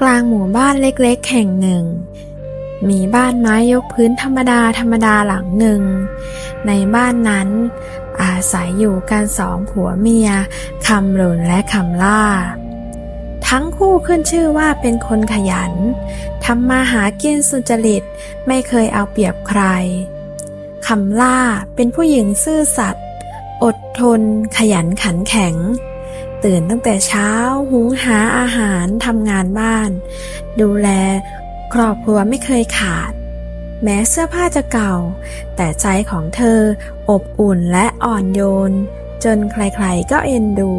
กลางหมู่บ้านเล็กๆ แห่งหนึ่ง มีบ้านไม้ยกพื้นธรรมดาธรรมดาหลังหนึ่ง ในบ้านนั้น อาศัยอยู่กันสองผัวเมียคำรุนและคำล่า ทั้งคู่ขึ้นชื่อว่าเป็นคนขยันทำมาหากินสุจริตไม่เคยเอาเปรียบใครคำล่าเป็นผู้หญิงซื่อสัตย์อดทน ขยันขันแข็ง ตื่นตั้งแต่เช้า หุงหาอาหารทำงานบ้าน ดูแล ครอบครัวไม่เคยขาด แม้เสื้อผ้าจะเก่า แต่ใจของเธออบอุ่นและอ่อนโยน จนใครๆก็เอ็นดู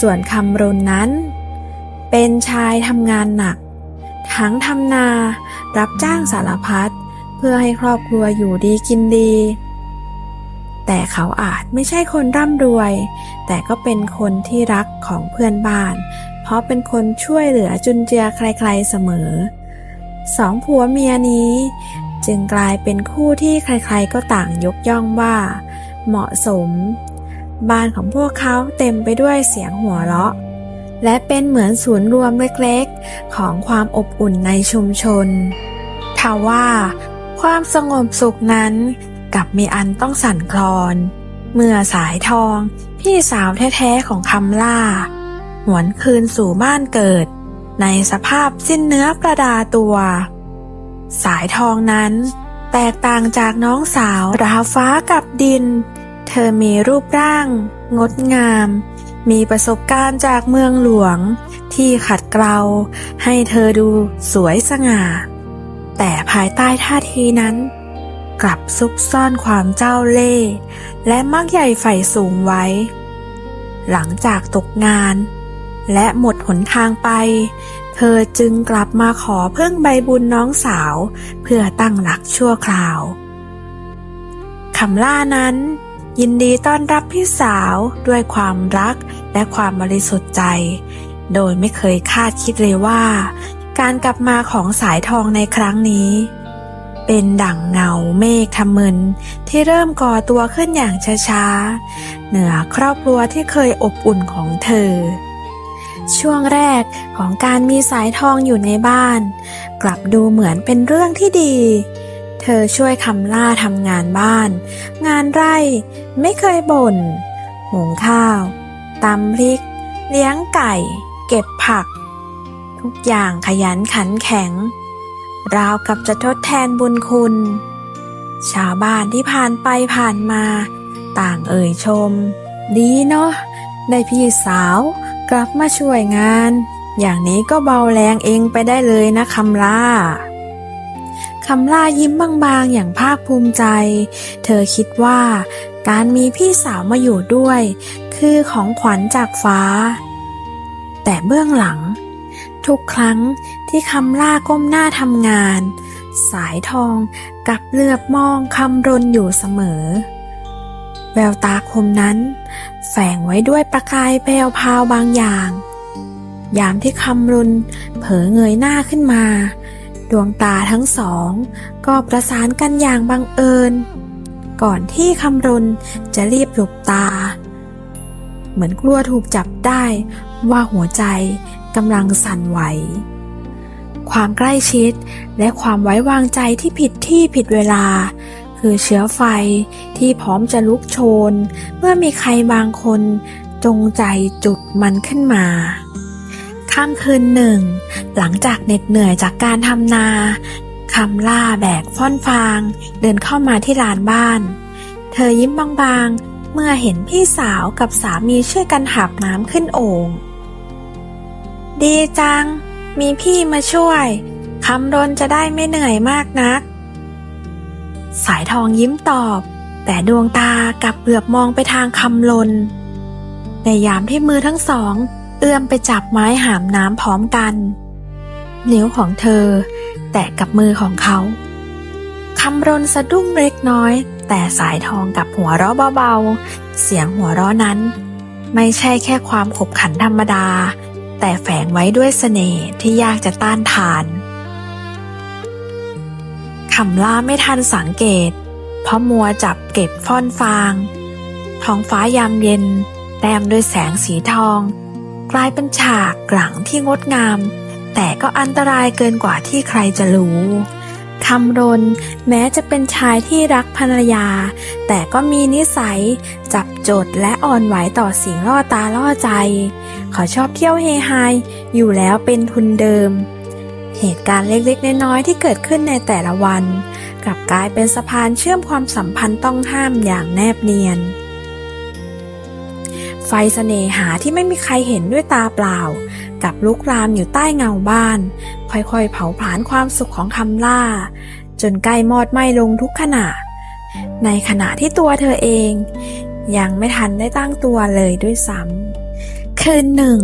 ส่วนคำรนนั้น เป็นชายทำงานหนัก ทั้งทำนา รับจ้างสารพัดเพื่อให้ครอบครัวอยู่ดีกินดี แต่เขาอาจไม่ใช่คนร่ำรวย แต่ก็เป็นคนที่รักของเพื่อนบ้าน เพราะเป็นคนช่วยเหลือจุนเจือใครๆเสมอ สองผัวเมียนี้ จึงกลายเป็นคู่ที่ใครๆก็ต่างยกย่องว่า เหมาะสม บ้านของพวกเขาเต็มไปด้วยเสียงหัวเราะ และเป็นเหมือนศูนย์รวมเล็กๆ ของความอบอุ่นในชุมชนทว่าความสงบสุขนั้น กับมีอันต้องสั่นคลอน เมื่อสายทองพี่สาวแท้ๆของคำล่า หวนคืนสู่บ้านเกิด ในสภาพสิ้นเนื้อประดาตัว สายทองนั้น แตกต่างจากน้องสาวราวฟ้ากับดิน เธอมีรูปร่าง งดงาม มีประสบการณ์จากเมืองหลวง ที่ขัดเกลาให้เธอดูสวยสง่า แต่ภายใต้ท่าทีนั้น กลับซุกซ่อนความเจ้าเล่ห์และมักใหญ่ไฟสูงไว้ หลังจากตกงาน และหมดหนทางไป เธอจึงกลับมาขอเพิ่งใบบุญน้องสาว เพื่อตั้งหลักชั่วคราวคำล่านั้น ยินดีต้อนรับพี่สาวด้วยความรักและความบริสุทธิ์ใจ โดยไม่เคยคาดคิดเลยว่า การกลับมาของสายทองในครั้งนี้ เป็นดั่งเงาเมฆทำมึนที่เริ่มก่อตัวขึ้นอย่างช้าๆ เหนือครอบครัวที่เคยอบอุ่นของเธอ ช่วงแรกของการมีสายทองอยู่ในบ้าน กลับดูเหมือนเป็นเรื่องที่ดี เธอช่วยคำล่าทำงานบ้าน งานไร่ไม่เคยบ่นหุงข้าวตำพริก เลี้ยงไก่ เก็บผัก ทุกอย่างขยันขันแข็ง ราวกับจะทดแทนบุญคุณ ชาวบ้านที่ผ่านไปผ่านมา ต่างเอ่ยชม ดีเนาะได้พี่สาวกลับมาช่วยงาน อย่างนี้ก็เบาแรงเองไปได้เลยนะคำล่าคำล่ายิ้มบางๆ อย่างภาคภูมิใจ เธอคิดว่า การมีพี่สาวมาอยู่ด้วย คือของขวัญจากฟ้า แต่เบื้องหลัง ทุกครั้ง ที่คำล่าก้มหน้าทำงาน สายทองกับเลือบมองคำรนอยู่เสมอ แววตาคมนั้น แฝงไว้ด้วยประกายแววพราวบางอย่าง ยามที่คำรุนเผลอเงยหน้าขึ้นมา ดวงตาทั้งสอง ก็ประสานกันอย่างบังเอิญ ก่อนที่คำรนจะรีบหลบตา เหมือนกลัวถูกจับได้ว่าหัวใจกำลังสั่นไหว ความใกล้ชิด และความไว้วางใจที่ผิดที่ผิดเวลา คือเชื้อไฟที่พร้อมจะลุกโชน เมื่อมีใครบางคนจงใจจุดมันขึ้นมาค่ำคืนหนึ่ง หลังจากเหน็ดเหนื่อยจากการทำนาคำล่าแบกฟ่อนฟาง เดินเข้ามาที่ลานบ้าน เธอยิ้มบางๆ เมื่อเห็นพี่สาวกับสามีช่วยกันหับน้ำขึ้นโอ่งดีจัง มีพี่มาช่วยคำรนจะได้ไม่เหนื่อยมากนัก สายทองยิ้มตอบ แต่ดวงตากลับเหลือบมองไปทางคำลนในยามที่มือทั้งสอง เอื้อมไปจับไม้หามน้ำพร้อมกัน นิ้วของเธอ แตะกับมือของเขาคำรนสะดุ้งเล็กน้อย แต่สายทองกับหัวเราะเบาๆ เสียงหัวเราะนั้น ไม่ใช่แค่ความขบขันธรรมดา แต่แฝงไว้ด้วยเสน่ห์ที่ยากจะต้านทานคำล่าไม่ทันสังเกต เพราะมัวจับเก็บฟ่อนฟาง ท้องฟ้ายามเย็นแต้มด้วยแสงสีทอง กลายเป็นฉากหลังที่งดงาม แต่ก็อันตรายเกินกว่าที่ใครจะรู้ คำรณแม้จะเป็นชายที่รักภรรยา แต่ก็มีนิสัย จับจดและอ่อนไหวต่อสิ่งล่อตาล่อใจ เขาชอบเที่ยวเฮฮายอยู่แล้วเป็นทุนเดิม เหตุการณ์เล็กๆ น้อยๆ ที่เกิดขึ้นในแต่ละวัน กลับกลายเป็นสะพานเชื่อมความสัมพันธ์ต้องห้ามอย่างแนบเนียน ไฟเสน่หาที่ไม่มีใครเห็นด้วยตาเปล่า กับลุกรามอยู่ใต้เงาบ้าน ค่อยๆ เผาผลาญความสุขของคำล่า จนใกล้มอดไหม้ลงทุกขณะ ในขณะที่ตัวเธอเอง ยังไม่ทันได้ตั้งตัวเลยด้วยซ้ำคืนหนึ่ง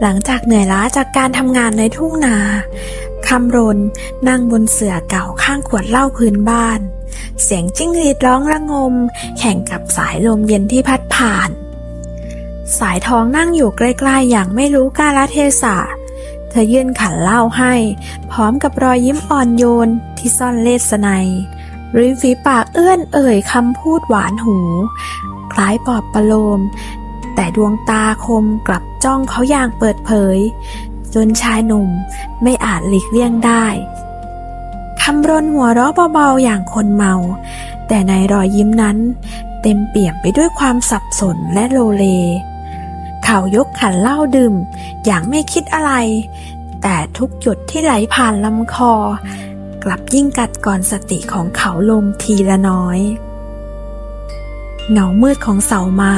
หลังจากเหนื่อยล้าจากการทำงานในทุ่งนาคำรนนั่งบนเสื่อเก่าข้างขวดเหล้าพื้นบ้าน เสียงจิ้งหรีดร้องระงม แข่งกับสายลมเย็นที่พัดผ่าน สายทองนั่งอยู่ใกล้ๆ อย่างไม่รู้กาลเทศะ เธอยื่นขันเหล้าให้ พร้อมกับรอยยิ้มอ่อนโยนที่ซ่อนเลสไนริมฝีปากเอื้อนเอ่ยคำพูดหวานหู คล้ายปอบประโลม แต่ดวงตาคมกลับจ้องเขาอย่างเปิดเผย จนชายหนุ่มไม่อาจหลีกเลี่ยงได้คำรนหัวเราะเบาๆอย่างคนเมา แต่ในรอยยิ้มนั้นเต็มเปี่ยมไปด้วยความสับสนและโลเล เขายกขันเหล้าดื่ม อย่างไม่คิดอะไร แต่ทุกหยดที่ไหลผ่านลำคอ กลับยิ่งกัดก่อนสติของเขาลงทีละน้อยเงามืดของเสาไม้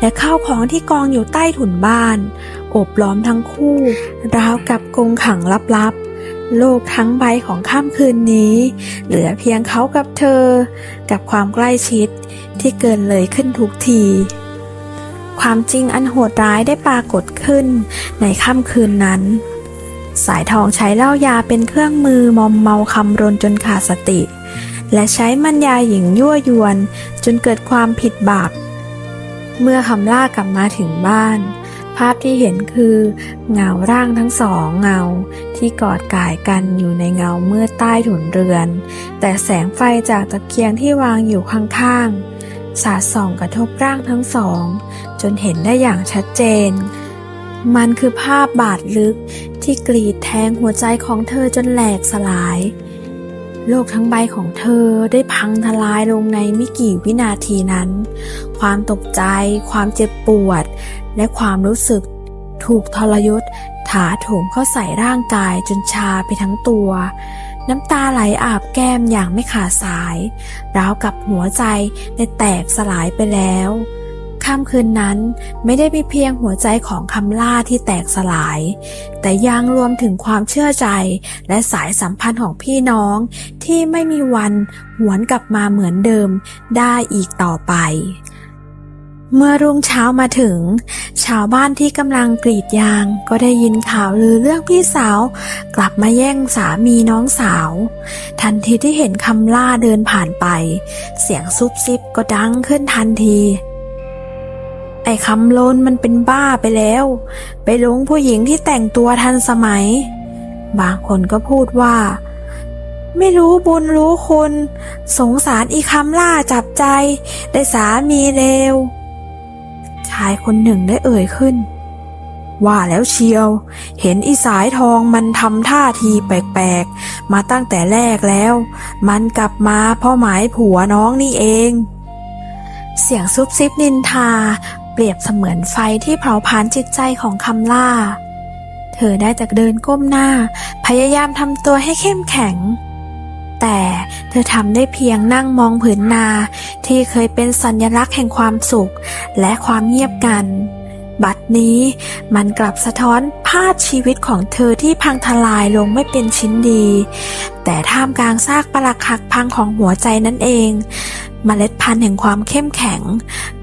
และข้าวของที่กองอยู่ใต้ถุนบ้าน โอบล้อมทั้งคู่ ราวกับกรงขังลับๆ โลกทั้งใบของค่ำคืนนี้ เหลือเพียงเขากับเธอ กับความใกล้ชิดที่เกินเลยขึ้นทุกที ความจริงอันโหดร้ายได้ปรากฏขึ้นในค่ำคืนนั้น สายทองใช้เหล้ายาเป็นเครื่องมือมอมเมาคำรนจนขาดสติ และใช้มันยาหญิงยั่วยวน จนเกิดความผิดบาป เมื่อคำล่ากลับมาถึงบ้าน ภาพที่เห็นคือเงาร่างทั้งสองเงาที่กอดกายกันอยู่ในเงาเมื่อใต้ถุนเรือน แต่แสงไฟจากตะเกียงที่วางอยู่ข้างๆสาดส่องกระทบร่างทั้งสอง จนเห็นได้อย่างชัดเจน มันคือภาพบาดลึกที่กรีดแทงหัวใจของเธอจนแหลกสลาย โลกทั้งใบของเธอได้พังทลายลงในไม่กี่วินาทีนั้น ความตกใจ ความเจ็บปวด และความรู้สึกถูกทรยศ ถาโถมเข้าใส่ร่างกายจนชาไปทั้งตัว น้ำตาไหลอาบแก้มอย่างไม่ขาดสาย ราวกับหัวใจได้แตกสลายไปแล้ว ค่ำคืนนั้น ไม่ได้มีเพียงหัวใจของคำล่าที่แตกสลาย แต่ยังรวมถึงความเชื่อใจและสายสัมพันธ์ของพี่น้องที่ไม่มีวันหวนกลับมาเหมือนเดิมได้อีกต่อไปเมื่อรุ่งเช้ามาถึง ชาวบ้านที่กำลังกรีดยาง ก็ได้ยินข่าวลือเรื่องพี่สาว กลับมาแย่งสามีน้องสาว ทันทีที่เห็นคำล่าเดินผ่านไป เสียงซุบซิบก็ดังขึ้นทันที ไอ้คำโลนมันเป็นบ้าไปแล้ว ไปหลงผู้หญิงที่แต่งตัวทันสมัย บางคนก็พูดว่า ไม่รู้บุญรู้คุณ สงสารอีคำล่าจับใจ ได้สามีเลวชายคนหนึ่งได้เอ่ยขึ้น ว่าแล้วเชียว เห็นอีสายทองมันทำท่าทีแปลกๆ มาตั้งแต่แรกแล้ว มันกลับมาเพราะหมายผัวน้องนี่เองเสียงซุบซิบนินทา ปรียบเสมือนไฟที่เผาผลาญจิตใจของคำล่า เธอได้แต่เดินก้มหน้า พยายามทำตัวให้เข้มแข็ง แต่เธอทำได้เพียงนั่งมองผืนนา ที่เคยเป็นสัญลักษณ์แห่งความสุข และความเงียบกัน บัดนี้มันกลับสะท้อนภาพชีวิตของเธอที่พังทลายลงไม่เป็นชิ้นดี แต่ท่ามกลางซากปรักหักพังของหัวใจนั่นเอง เมล็ดพันธุ์แห่งความเข้มแข็ง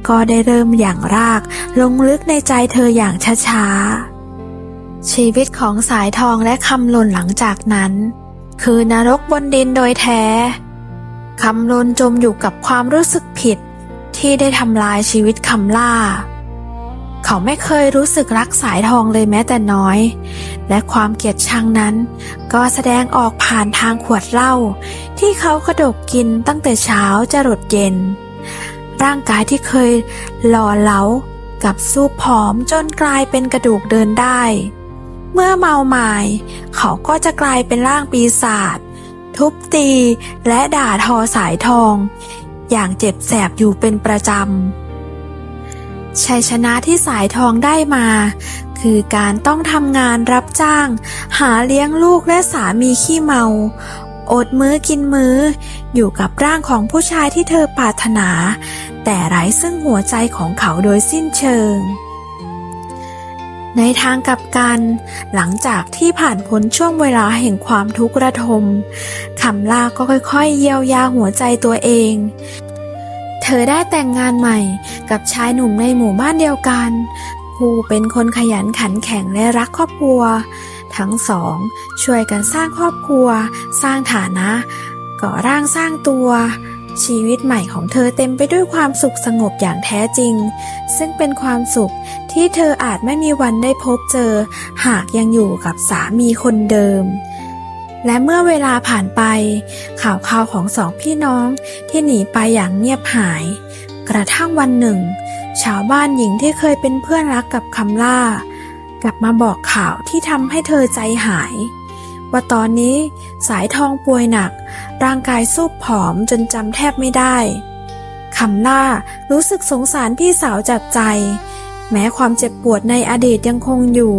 ก็ได้เริ่มอย่างราก ลงลึกในใจเธออย่างช้าๆ ชีวิตของสายทองและคำลนหลังจากนั้น คือนรกบนดินโดยแท้ คำลนจมอยู่กับความรู้สึกผิด ที่ได้ทำลายชีวิตคำล่า เขาไม่เคยรู้สึกรักสายทองเลยแม้แต่น้อย และความเกลียดชังนั้น ก็แสดงออกผ่านทางขวดเหล้าที่เขากระดกกินตั้งแต่เช้าจะรดเย็น ร่างกายที่เคยหล่อเหลากับสู้ผอมจนกลายเป็นกระดูกเดินได้ เมื่อเมาหมาย เขาก็จะกลายเป็นร่างปีศาจทุบตีและด่าทอสายทอง อย่างเจ็บแสบอยู่เป็นประจำ ชัยชนะที่สายทองได้มา คือการต้องทำงานรับจ้าง หาเลี้ยงลูกและสามีขี้เมา อดมื้อกินมื้อ อยู่กับร่างของผู้ชายที่เธอปรารถนา แต่ไร้ซึ่งหัวใจของเขาโดยสิ้นเชิง ในทางกลับกัน หลังจากที่ผ่านพ้นช่วงเวลาแห่งความทุกข์ระทมคำลาก็ค่อยๆ เยียวยาหัวใจตัวเอง เธอได้แต่งงานใหม่กับชายหนุ่มในหมู่บ้านเดียวกัน ผู้เป็นคนขยันขันแข็งและรักครอบครัว ทั้งสองช่วยกันสร้างครอบครัว สร้างฐานะก่อร่างสร้างตัว ชีวิตใหม่ของเธอเต็มไปด้วยความสุขสงบอย่างแท้จริง ซึ่งเป็นความสุขที่เธออาจไม่มีวันได้พบเจอ หากยังอยู่กับสามีคนเดิม และเมื่อเวลาผ่านไป ข่าวข่าวของสองพี่น้องที่หนีไปอย่างเงียบหาย กระทั่งวันหนึ่ง ชาวบ้านหญิงที่เคยเป็นเพื่อนรักกับคำล่า กลับมาบอกข่าวที่ทำให้เธอใจหาย ว่าตอนนี้สายทองป่วยหนัก ร่างกายสูบผอมจนจำแทบไม่ได้คำล่ารู้สึกสงสารพี่สาวจับใจ แม้ความเจ็บปวดในอดีตยังคงอยู่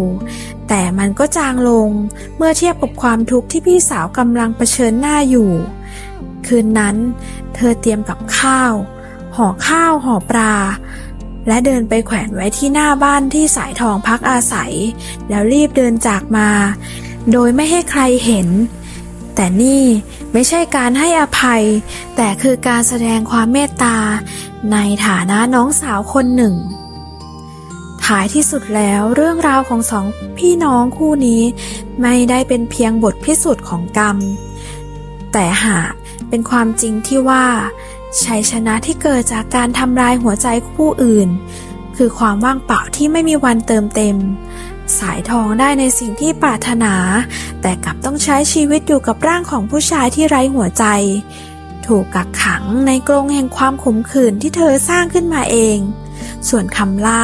แต่มันก็จางลงเมื่อเทียบกับความทุกข์ที่พี่สาวกำลังเผชิญหน้าอยู่ คืนนั้น เธอเตรียมกับข้าว ห่อข้าวห่อปลา และเดินไปแขวนไว้ที่หน้าบ้านที่สายทองพักอาศัย แล้วรีบเดินจากมา โดยไม่ให้ใครเห็น แต่นี่ไม่ใช่การให้อภัย แต่คือการแสดงความเมตตา ในฐานะน้องสาวคนหนึ่ง ท้ายที่สุดแล้วเรื่องราวของสองพี่น้องคู่นี้ ไม่ได้เป็นเพียงบทพิสูจน์ของกรรม แต่หากเป็นความจริงที่ว่าชัยชนะที่เกิดจากการทำลายหัวใจผู้อื่น คือความว่างเปล่าที่ไม่มีวันเติมเต็ม สายทองได้ในสิ่งที่ปรารถนา แต่กลับต้องใช้ชีวิตอยู่กับร่างของผู้ชายที่ไร้หัวใจ ถูกกักขังในกรงแห่งความขมขื่นที่เธอสร้างขึ้นมาเอง ส่วนคำล่า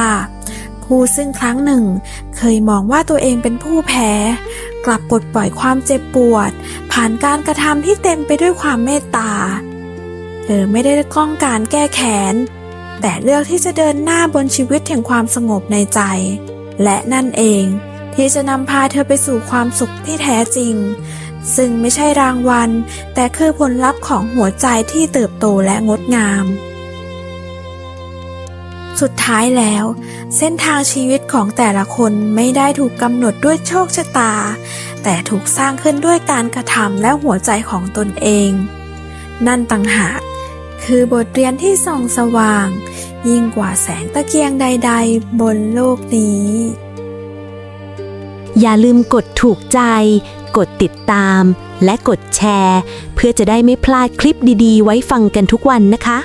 ผู้ซึ่งครั้งหนึ่ง เคยมองว่าตัวเองเป็นผู้แพ้ กลับปลดปล่อยความเจ็บปวด ผ่านการกระทำที่เต็มไปด้วยความเมตตา เธอไม่ได้ต้องการแก้แค้น แต่เลือกที่จะเดินหน้าบนชีวิตแห่งความสงบในใจ และนั่นเองที่จะนำพาเธอไปสู่ความสุขที่แท้จริง ซึ่งไม่ใช่รางวัล แต่คือผลลัพธ์ของหัวใจที่เติบโตและงดงาม สุดท้ายแล้ว เส้นทางชีวิตของแต่ละคนไม่ได้ถูกกำหนดด้วยโชคชะตา แต่ถูกสร้างขึ้นด้วยการกระทำและหัวใจของตนเอง นั่นต่างหากคือบทเรียนที่ส่องสว่าง ยิ่งกว่าแสงตะเกียงใด ๆ บนโลกนี้ อย่าลืมกดถูกใจ กดติดตาม และกดแชร์ เพื่อจะได้ไม่พลาดคลิปดีๆ ไว้ฟังกันทุกวันนะคะ